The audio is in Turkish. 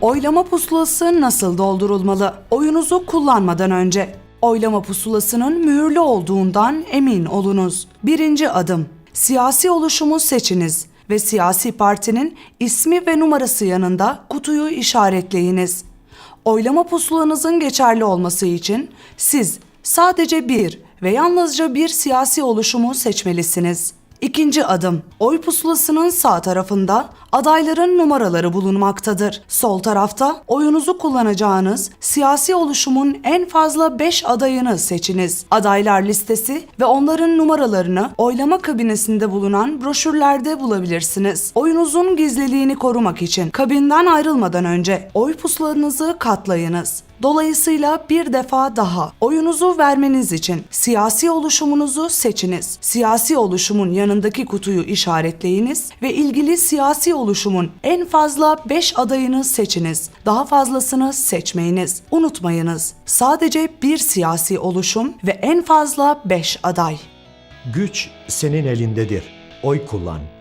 Oylama pusulası nasıl doldurulmalı? Oyunuzu kullanmadan önce. Oylama pusulasının mühürlü olduğundan emin olunuz. Birinci adım. Siyasi oluşumu seçiniz ve siyasi partinin ismi ve numarası yanında kutuyu işaretleyiniz. Oylama pusulanızın geçerli olması için siz sadece bir ve yalnızca bir siyasi oluşumu seçmelisiniz. İkinci adım. Oy pusulasının sağ tarafında adayların numaraları bulunmaktadır. Sol tarafta oyunuzu kullanacağınız siyasi oluşumun en fazla 5 adayını seçiniz. Adaylar listesi ve onların numaralarını oylama kabinesinde bulunan broşürlerde bulabilirsiniz. Oyunuzun gizliliğini korumak için kabinden ayrılmadan önce oy pusulanızı katlayınız. Dolayısıyla bir defa daha oyunuzu vermeniz için siyasi oluşumunuzu seçiniz. Siyasi oluşumun yanındaki kutuyu işaretleyiniz ve ilgili siyasi oluşumun en fazla 5 adayını seçiniz. Daha fazlasını seçmeyiniz. Unutmayınız. Sadece bir siyasi oluşum ve en fazla 5 aday. Güç senin elindedir. Oy kullan.